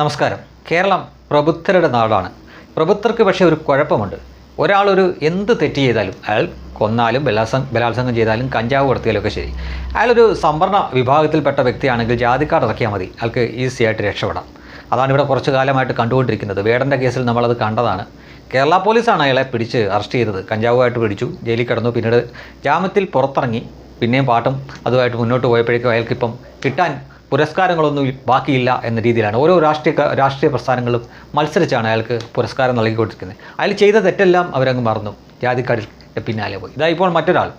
നമസ്കാരം. കേരളം പ്രബുദ്ധരുടെ നാടാണ്. പ്രബുദ്ധർക്ക് പക്ഷേ ഒരു കുഴപ്പമുണ്ട്. ഒരാളൊരു എന്ത് തെറ്റ് ചെയ്താലും അയാൾ കൊന്നാലും ബലാസം ബലാത്സംഗം ചെയ്താലും കഞ്ചാവ് കൊടുത്തിയാലും ഒക്കെ ശരി. അയാളൊരു സംവരണ വിഭാഗത്തിൽപ്പെട്ട വ്യക്തിയാണെങ്കിൽ ജാതിക്കാർഡ് ഇറക്കിയാൽ മതി. അയാൾക്ക് ഈസി ആയിട്ട് രക്ഷപ്പെടാം. അതാണ് ഇവിടെ കുറച്ച് കാലമായിട്ട് കണ്ടുകൊണ്ടിരിക്കുന്നത്. വേടന്റെ കേസിൽ നമ്മളത് കണ്ടതാണ്. കേരള പോലീസാണ് അയാളെ പിടിച്ച് അറസ്റ്റ് ചെയ്തത്. കഞ്ചാവുമായിട്ട് പിടിച്ചു ജയിലിൽ കിടന്നു. പിന്നീട് ജാമ്യത്തിൽ പുറത്തിറങ്ങി. പിന്നെയും പാട്ടും അതുമായിട്ട് മുന്നോട്ട് പോയപ്പോഴേക്കും അയാൾക്കിപ്പം കിട്ടാൻ പുരസ്കാരങ്ങളൊന്നും ബാക്കിയില്ല എന്ന രീതിയിലാണ് ഓരോ രാഷ്ട്രീയ രാഷ്ട്രീയ പ്രസ്ഥാനങ്ങളും മത്സരിച്ചാണ് അയാൾക്ക് പുരസ്കാരം നൽകിക്കൊണ്ടിരിക്കുന്നത്. അയാൾ ചെയ്ത തെറ്റെല്ലാം അവരങ്ങ് മറന്നു. ജാതിക്കാരുടെ പിന്നാലെ പോയി. ഇതാ ഇപ്പോൾ മറ്റൊരാൾ.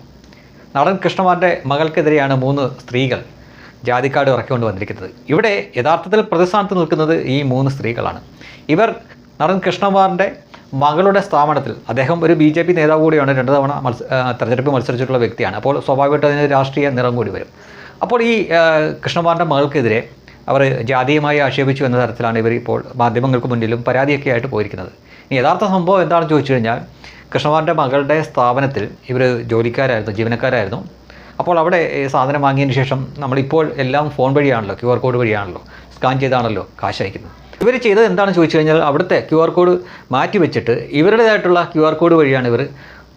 നടൻ കൃഷ്ണമാരുടെ മകൾക്കെതിരെയാണ് മൂന്ന് സ്ത്രീകൾ ജാതിക്കാട് ഇറക്കിക്കൊണ്ട് വന്നിരിക്കുന്നത്. ഇവിടെ യഥാർത്ഥത്തിൽ പ്രതിസ്ഥാനത്ത് നിൽക്കുന്നത് ഈ മൂന്ന് സ്ത്രീകളാണ്. ഇവർ നടൻ കൃഷ്ണകുമാറിന്റെ മകളുടെ സ്ഥാപനത്തിൽ അദ്ദേഹം ഒരു ബി ജെ പി നേതാവ് കൂടിയാണ് രണ്ട് തവണ മത്സ തെരഞ്ഞെടുപ്പ് മത്സരിച്ചിട്ടുള്ള വ്യക്തിയാണ്. അപ്പോൾ സ്വാഭാവികമായിട്ടും അതിന് രാഷ്ട്രീയ നിറം കൂടി വരും. അപ്പോൾ ഈ കൃഷ്ണകുമാറിന്റെ മകൾക്കെതിരെ അവർ ജാതീയമായി ആക്ഷേപിച്ചു എന്ന തരത്തിലാണ് ഇവർ ഇപ്പോൾ മാധ്യമങ്ങൾക്ക് മുന്നിലും പരാതിയൊക്കെ ആയിട്ട് പോയിരിക്കുന്നത്. ഇനി യഥാർത്ഥ സംഭവം എന്താണെന്ന് ചോദിച്ചു കഴിഞ്ഞാൽ കൃഷ്ണകുമാറിന്റെ മകളുടെ സ്ഥാപനത്തിൽ ഇവർ ജോലിക്കാരായിരുന്നു ജീവനക്കാരായിരുന്നു. അപ്പോൾ അവിടെ സാധനം വാങ്ങിയതിന് ശേഷം നമ്മളിപ്പോൾ എല്ലാം ഫോൺ വഴിയാണല്ലോ ക്യു ആർ കോഡ് വഴിയാണല്ലോ സ്കാൻ ചെയ്താണല്ലോ കാശ് അയക്കുന്നത്. ഇവർ ചെയ്തത് എന്താണെന്ന് ചോദിച്ചു കഴിഞ്ഞാൽ അവിടുത്തെ ക്യു ആർ കോഡ് മാറ്റി വെച്ചിട്ട് ഇവരുടേതായിട്ടുള്ള ക്യു ആർ കോഡ് വഴിയാണ് ഇവർ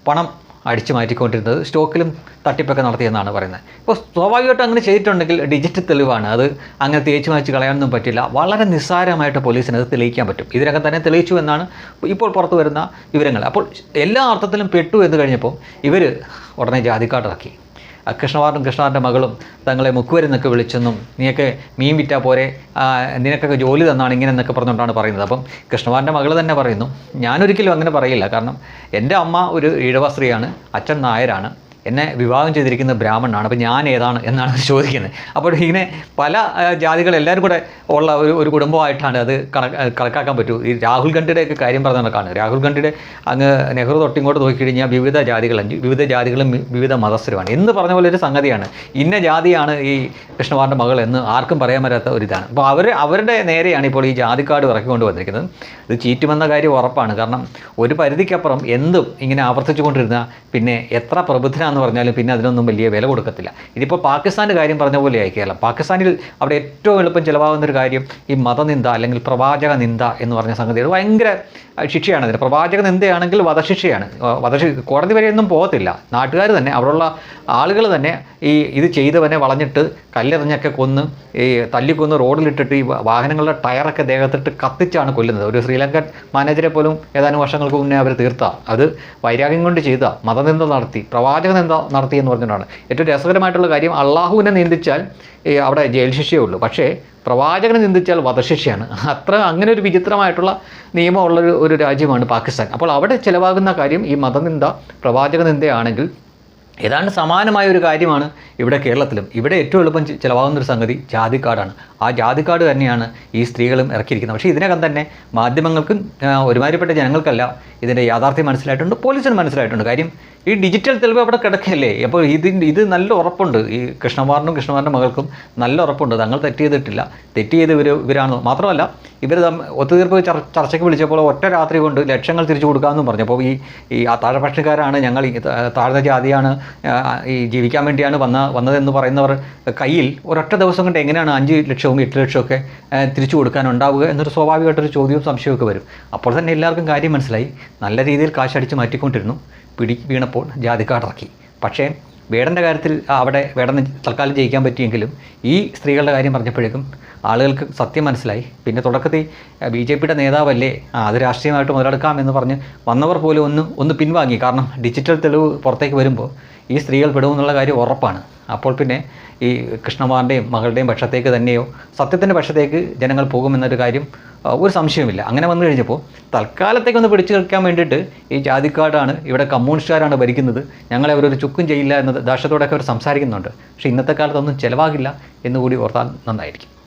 പണം അടിച്ചു മാറ്റിക്കൊണ്ടിരുന്നത്. സ്റ്റോക്കിലും തട്ടിപ്പൊക്കെ നടത്തിയെന്നാണ് പറയുന്നത്. ഇപ്പോൾ സ്വാഭാവികമായിട്ടും അങ്ങനെ ചെയ്തിട്ടുണ്ടെങ്കിൽ ഡിജിറ്റൽ തെളിവാണ്. അത് അങ്ങനെ തേച്ച് മാച്ച് കളയാനൊന്നും പറ്റില്ല. വളരെ നിസ്സാരമായിട്ട് പോലീസിന് അത് തെളിയിക്കാൻ പറ്റും. ഇതിനകം തന്നെ തെളിയിച്ചു എന്നാണ് ഇപ്പോൾ പുറത്തു വരുന്ന വിവരങ്ങൾ. അപ്പോൾ എല്ലാ അർത്ഥത്തിലും പെട്ടു എന്ന് കഴിഞ്ഞപ്പോൾ ഇവർ ഉടനെ ജാതിക്കാട്ടിറക്കി കൃഷ്ണവാറും കൃഷ്ണവാറിന്റെ മകളും തങ്ങളെ മുക്കുവരെന്നൊക്കെ വിളിച്ചെന്നും നീയൊക്കെ മീൻ വിറ്റാൽ പോരെ നിനക്കൊക്കെ ജോലി തന്നാണ് ഇങ്ങനെ എന്നൊക്കെ പറഞ്ഞുകൊണ്ടാണ് പറയുന്നത്. അപ്പം കൃഷ്ണവാറിന്റെ മകൾ തന്നെ പറയുന്നു ഞാനൊരിക്കലും അങ്ങനെ പറയില്ല. കാരണം എന്റെ അമ്മ ഒരു ഈഴവ സ്ത്രീയാണ് അച്ഛൻ നായരാണ്. എന്നെ വിവാഹം ചെയ്തിരിക്കുന്ന ബ്രാഹ്മണനാണ്. അപ്പോൾ ഞാൻ ഏതാണ് എന്നാണ് ചോദിക്കുന്നത്. അപ്പോൾ ഇങ്ങനെ പല ജാതികൾ എല്ലാവരും കൂടെ ഉള്ള ഒരു ഒരു കുടുംബമായിട്ടാണ് അത് കണക്ക് കണക്കാക്കാൻ പറ്റൂ. ഈ രാഹുൽ ഗാന്ധിയുടെയൊക്കെ കാര്യം പറഞ്ഞ രാഹുൽ ഗാന്ധിയുടെ അങ്ങ് നെഹ്റു തൊട്ടിങ്ങോട്ട് നോക്കിക്കഴിഞ്ഞാൽ വിവിധ ജാതികൾ വിവിധ ജാതികളും വിവിധ മതസ്ഥരുമാണ്. എന്ന് പറഞ്ഞ പോലെ ഒരു സംഗതിയാണ്. ഇന്ന ജാതിയാണ് ഈ കൃഷ്ണകുമാറിന്റെ മകൾ എന്ന് ആർക്കും പറയാൻ പറ്റാത്ത ഒരു ഇതാണ്. അപ്പോൾ അവർ അവരുടെ നേരെയാണ് ഇപ്പോൾ ഈ ജാതിക്കാട് ഇറക്കിക്കൊണ്ട് വന്നിരിക്കുന്നത്. ഇത് ചീറ്റുമെന്ന കാര്യം ഉറപ്പാണ്. കാരണം ഒരു പരിധിക്കപ്പുറം എന്തും ഇങ്ങനെ ആവർത്തിച്ചുകൊണ്ടിരുന്ന പിന്നെ എത്ര പ്രബുദ്ധനാന്ന് പറഞ്ഞാലും പിന്നെ അതിനൊന്നും വലിയ വില കൊടുക്കത്തില്ല. ഇതിപ്പോൾ പാകിസ്ഥാന്റെ കാര്യം പറഞ്ഞ പോലെയായി കേരളം. പാകിസ്ഥാനിൽ അവിടെ ഏറ്റവും എളുപ്പം ചിലവാകുന്ന ഒരു കാര്യം ഈ മതനിന്ദ അല്ലെങ്കിൽ പ്രവാചക നിന്ദ എന്ന് പറഞ്ഞ സംഗതി. ഭയങ്കര ശിക്ഷയാണ് അതിന്. പ്രവാചക നിന്ദയാണെങ്കിൽ വധശിക്ഷയാണ്. വധശി കോടതി വരെയൊന്നും പോകത്തില്ല. നാട്ടുകാർ തന്നെ അവിടെയുള്ള ആളുകൾ തന്നെ ഈ ഇത് ചെയ്തവനെ വളഞ്ഞിട്ട് കല്ലെറിഞ്ഞൊക്കെ കൊന്ന് ഈ തല്ലിക്കൊന്ന് റോഡിലിട്ടിട്ട് ഈ വാഹനങ്ങളുടെ ടയറൊക്കെ ദേഹത്തിട്ട് കത്തിച്ചാണ് കൊല്ലുന്നത്. ഒരു ശ്രീലങ്കൻ മാനേജരെ പോലും ഏതാനും വർഷങ്ങൾക്ക് മുന്നേ അവർ തീർത്ത. അത് വൈരാഗ്യം കൊണ്ട് ചെയ്ത. മതനിന്ദ നടത്തി. പ്രവാചക നിന്ദ നടത്തി എന്ന് പറഞ്ഞിട്ടാണ് ഏറ്റവും രസകരമായിട്ടുള്ള കാര്യം അള്ളാഹുവിനെ നിന്ദിച്ചാൽ അവിടെ ജയിൽ ശിക്ഷയേ ഉള്ളൂ. പക്ഷേ പ്രവാചകനെ നിന്ദിച്ചാൽ വധശിക്ഷയാണ്. അത്ര അങ്ങനെ ഒരു വിചിത്രമായിട്ടുള്ള നിയമമുള്ളൊരു ഒരു രാജ്യമാണ് പാകിസ്ഥാൻ. അപ്പോൾ അവിടെ ചിലവാകുന്ന കാര്യം ഈ മതനിന്ദ പ്രവാചക നിന്ദയാണെങ്കിൽ ഏതാണ്ട് സമാനമായ ഒരു കാര്യമാണ് ഇവിടെ കേരളത്തിലും. ഇവിടെ ഏറ്റവും എളുപ്പം ചിലവാകുന്നൊരു സംഗതി ജാതിക്കാടാണ്. ആ ജാതിക്കാട് തന്നെയാണ് ഈ സ്ത്രീകളും ഇറക്കിയിരിക്കുന്നത്. പക്ഷേ ഇതിനകം തന്നെ മാധ്യമങ്ങൾക്കും ഒരുമാതിരിപ്പെട്ട ജനങ്ങൾക്കല്ല ഇതിന്റെ യാഥാർത്ഥ്യം മനസ്സിലായിട്ടുണ്ട്. പോലീസിന് മനസ്സിലായിട്ടുണ്ട്. കാര്യം ഈ ഡിജിറ്റൽ തെളിവ് അവിടെ കിടക്കല്ലേ അപ്പോൾ ഇതിന്റെ ഇത് നല്ല ഉറപ്പുണ്ട്. ഈ കൃഷ്ണകുമാറിനും കൃഷ്ണകുമാറിന്റെ മകൾക്കും നല്ല ഉറപ്പുണ്ട്. തങ്ങൾ തെറ്റ് ചെയ്തിട്ടില്ല. തെറ്റ് ചെയ്ത് ഇവർ ഇവരാണ്. മാത്രമല്ല ഇവർ ഒത്തുതീർപ്പ് ചർച്ചയ്ക്ക് വിളിച്ചപ്പോൾ ഒറ്റ രാത്രി കൊണ്ട് ലക്ഷങ്ങൾ തിരിച്ചു കൊടുക്കാമെന്നും പറഞ്ഞു. അപ്പോൾ ഈ ഈ താഴെപക്ഷക്കാരാണ് ഞങ്ങൾ താഴ്ന്ന ജാതിയാണ് ഈ ജീവിക്കാൻ വേണ്ടിയാണ് വന്ന വന്നതെന്ന് പറയുന്നവർ കയ്യിൽ ഒരൊറ്റ ദിവസം കൊണ്ട് എങ്ങനെയാണ് അഞ്ച് ലക്ഷവും എട്ട് ലക്ഷമൊക്കെ തിരിച്ചു കൊടുക്കാനുണ്ടാവുക എന്നൊരു സ്വാഭാവികമായിട്ടൊരു ചോദ്യവും സംശയമൊക്കെ വരും. അപ്പോൾ തന്നെ എല്ലാവർക്കും കാര്യം മനസ്സിലായി. നല്ല രീതിയിൽ കാശടിച്ച് മാറ്റിക്കൊണ്ടിരുന്നു. പിടി വീണപ്പോൾ ജാതിക്കാടിറക്കി പക്ഷേ വേടന്റെ കാര്യത്തിൽ അവിടെ വേടന് തൽക്കാലം ജയിക്കാൻ പറ്റിയെങ്കിലും ഈ സ്ത്രീകളുടെ കാര്യം പറഞ്ഞപ്പോഴേക്കും ആളുകൾക്ക് സത്യം മനസ്സിലായി. പിന്നെ തുടക്കത്തിൽ ബി ജെ പിയുടെ നേതാവല്ലേ അത് രാഷ്ട്രീയമായിട്ട് മുതലെടുക്കാം എന്ന് പറഞ്ഞ് വന്നവർ പോലും ഒന്ന് ഒന്ന് പിൻവാങ്ങി. കാരണം ഡിജിറ്റൽ തെളിവ് പുറത്തേക്ക് വരുമ്പോൾ ഈ സ്ത്രീകൾ പെടുമെന്നുള്ള കാര്യം ഉറപ്പാണ്. അപ്പോൾ പിന്നെ ഈ കൃഷ്ണമാരുടെയും മകളുടെയും പക്ഷത്തേക്ക് തന്നെയോ സത്യത്തിന്റെ പക്ഷത്തേക്ക് ജനങ്ങൾ പോകുമെന്നൊരു കാര്യം ഒരു സംശയവുമില്ല. അങ്ങനെ വന്നു കഴിഞ്ഞപ്പോൾ തൽക്കാലത്തേക്ക് ഒന്ന് പിടിച്ചു നിൽക്കാൻ വേണ്ടിയിട്ട് ഈ ജാതിക്കാടാണ് ഇവിടെ കമ്മ്യൂണിസ്റ്റുകാരാണ് ഭരിക്കുന്നത്. ഞങ്ങളെ അവരൊരു ചുക്കും ചെയ്യില്ല എന്നത് ദാക്ഷത്തോടെയൊക്കെ അവർ സംസാരിക്കുന്നുണ്ട്. പക്ഷേ ഇന്നത്തെ കാലത്തൊന്നും ചിലവാകില്ല എന്നുകൂടി ഓർത്താൽ നന്നായിരിക്കും.